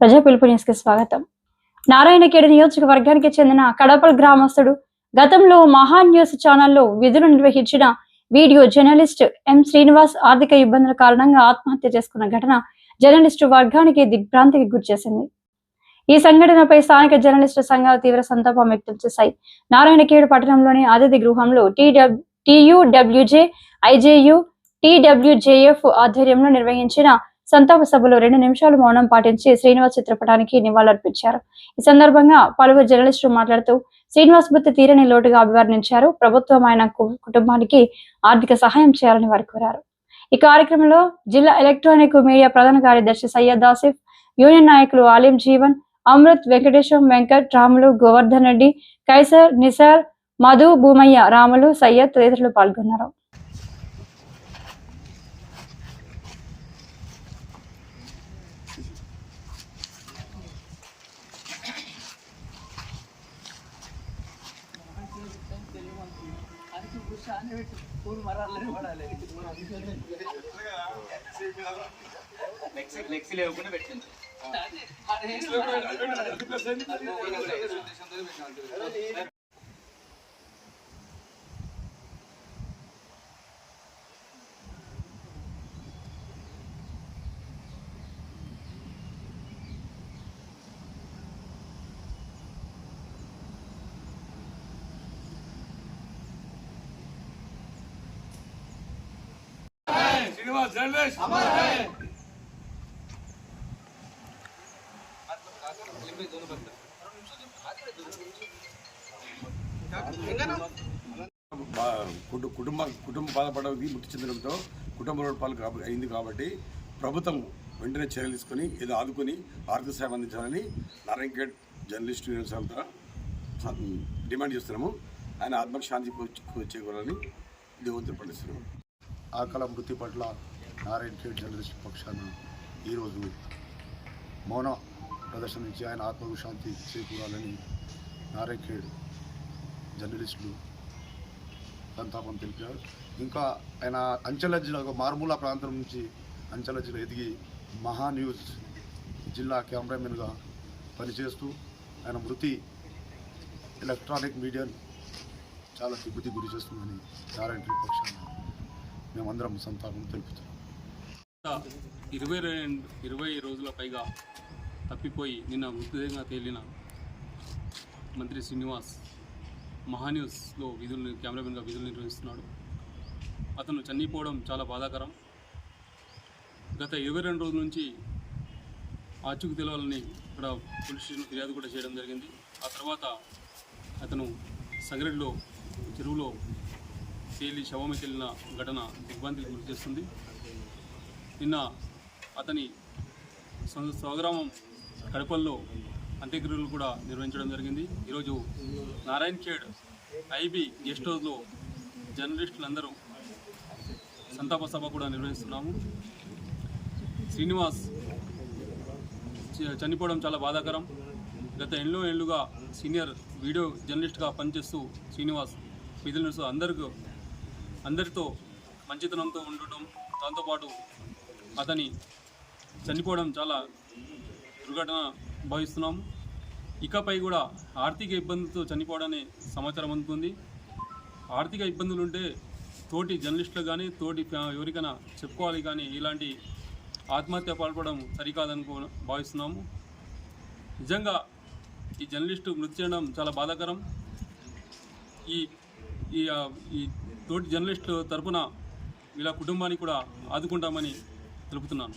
ప్రజా పిలుపు న్యూస్కి స్వాగతం నారాయణఖేడ్ నియోజకవర్గానికి చెందిన కడపల్ గ్రామస్తుడు గతంలో మహా న్యూస్ ఛానల్లో విధులు నిర్వహించిన వీడియో జర్నలిస్ట్ ఎం శ్రీనివాస్ ఆర్థిక ఇబ్బందుల కారణంగా ఆత్మహత్య చేసుకున్న ఘటన జర్నలిస్టు వర్గానికి దిగ్భ్రాంతికి గురిచేసింది ఈ సంఘటనపై స్థానిక జర్నలిస్టు సంఘాలు తీవ్ర సంతాపం వ్యక్తం చేశాయి. నారాయణఖేడ్ పట్టణంలోని అతిథి గృహంలో టీడబ్ల్యూ టీయూడబ్ల్యూజే ఐజేయు టీడబ్ల్యూజేఎఫ్ ఆధ్వర్యంలో నిర్వహించిన సంతాప సభలో రెండు నిమిషాలు మౌనం పాటించి శ్రీనివాస్ చిత్రపటానికి నివాళులర్పించారు. ఈ సందర్భంగా పలువురు జర్నలిస్టులు మాట్లాడుతూ శ్రీనివాస్ మృతి తీరని లోటుగా అభివర్ణించారు. ప్రభుత్వం ఆయన కుటుంబానికి ఆర్థిక సహాయం చేయాలని వారు కోరారు. ఈ కార్యక్రమంలో జిల్లా ఎలక్ట్రానిక్ మీడియా ప్రధాన కార్యదర్శి సయ్యద్ ఆసిఫ్ యూనియన్ నాయకులు ఆలిం జీవన్ అమృత్ వెంకటేశం వెంకట్ రాములు గోవర్ధన్ రెడ్డి కైసర్ నిసార్ మధు భూమయ్య రాములు సయ్యద్ తదితరులు పాల్గొన్నారు. అడిగి కూర్చొని పెట్టి. ఊరు మరాలని పడాలి లెక్సీ పెట్టింది. కుటుంబ కుటుంబ బాధపడవి మృతి చెందడంతో కుటుంబ రూపాలు కాబ అయింది కాబట్టి ప్రభుత్వం వెంటనే చర్యలు తీసుకొని ఏదో ఆదుకొని ఆర్థిక సేవ అందించాలని నారాయణగఢ్ జర్నలిస్ట్ యూనియన్ సంస్థ డిమాండ్ చేస్తున్నాము. ఆయన ఆత్మకు శాంతి చేకూరాలని దేవుని పండిస్తున్నాము. ఆకల మృతి పట్ల నారాయణ ఖేడ్ జర్నలిస్ట్ పక్షాన ఈరోజు మౌన ప్రదర్శన ఆయన ఆత్మకు శాంతి చేకూరాలని నారాయణ ఖేడ్ జర్నలిస్టులు సంతాపం తెలిపారు. ఇంకా ఆయన అంచెల జిల్లా ఒక మారుమూల ప్రాంతం నుంచి అంచెల జిల్లా ఎదిగి మహా న్యూస్ జిల్లా కెమెరామెన్గా పనిచేస్తూ ఆయన మృతి ఎలక్ట్రానిక్ మీడియాను చాలా దిగుతి గురి చేస్తుందని నారాయణ పక్షాన మేమందరం సంతాపం తెలుపుతున్నాం. ఇరవై రెండు ఇరవై రోజుల పైగా తప్పిపోయి నిన్న మృతదేహంగా తేలిన మంత్రి శ్రీనివాస్ మహాన్యూస్లో విధులు కెమెరామెన్గా విధులు నిర్వహిస్తున్నాడు. అతను చనిపోవడం చాలా బాధాకరం. గత ఇరవై రెండు రోజుల నుంచి ఆచూకు తెలవాలని ఇక్కడ పోలీస్ స్టేషన్ ఫిర్యాదు కూడా చేయడం జరిగింది. ఆ తర్వాత అతను సంగరెడ్డిలో చెరువులో తేలి శవమికి వెళ్ళిన ఘటన దిగ్భ్రాంతికి గురి చేస్తుంది. నిన్న అతని స్వగ్రామం కడపల్లో అంత్యక్రియలు కూడా నిర్వహించడం జరిగింది. ఈరోజు నారాయణ్ ఖేడ్ ఐబీ గెస్ట్ హౌస్లో జర్నలిస్టులందరూ సంతాప సభ కూడా నిర్వహిస్తున్నాము. శ్రీనివాస్ చ- చనిపోవడం చాలా బాధాకరం. గత ఎన్నో ఏళ్ళుగా సీనియర్ వీడియో జర్నలిస్ట్గా పనిచేస్తూ శ్రీనివాస్ విధులు అందరికీ అందరితో మంచితనంతో ఉండటం దాంతోపాటు అతని చనిపోవడం చాలా దుర్ఘటన భావిస్తున్నాము. ఇకపై కూడా ఆర్థిక ఇబ్బందులతో చనిపోవడనే సమాచారం అందుతుంది ఆర్థిక ఇబ్బందులు ఉంటే తోటి జర్నలిస్టులు కానీ తోటి ఎవరికైనా చెప్పుకోవాలి కానీ ఇలాంటి ఆత్మహత్య పాల్పడడం సరికాదనుకో భావిస్తున్నాము. నిజంగా ఈ జర్నలిస్టు మృతి చెందడం చాలా బాధాకరం. ఈ ఈ తోటి జర్నలిస్టు తరపున వీళ్ళ కుటుంబానికి కూడా ఆదుకుంటామని తెలుపుతున్నాను.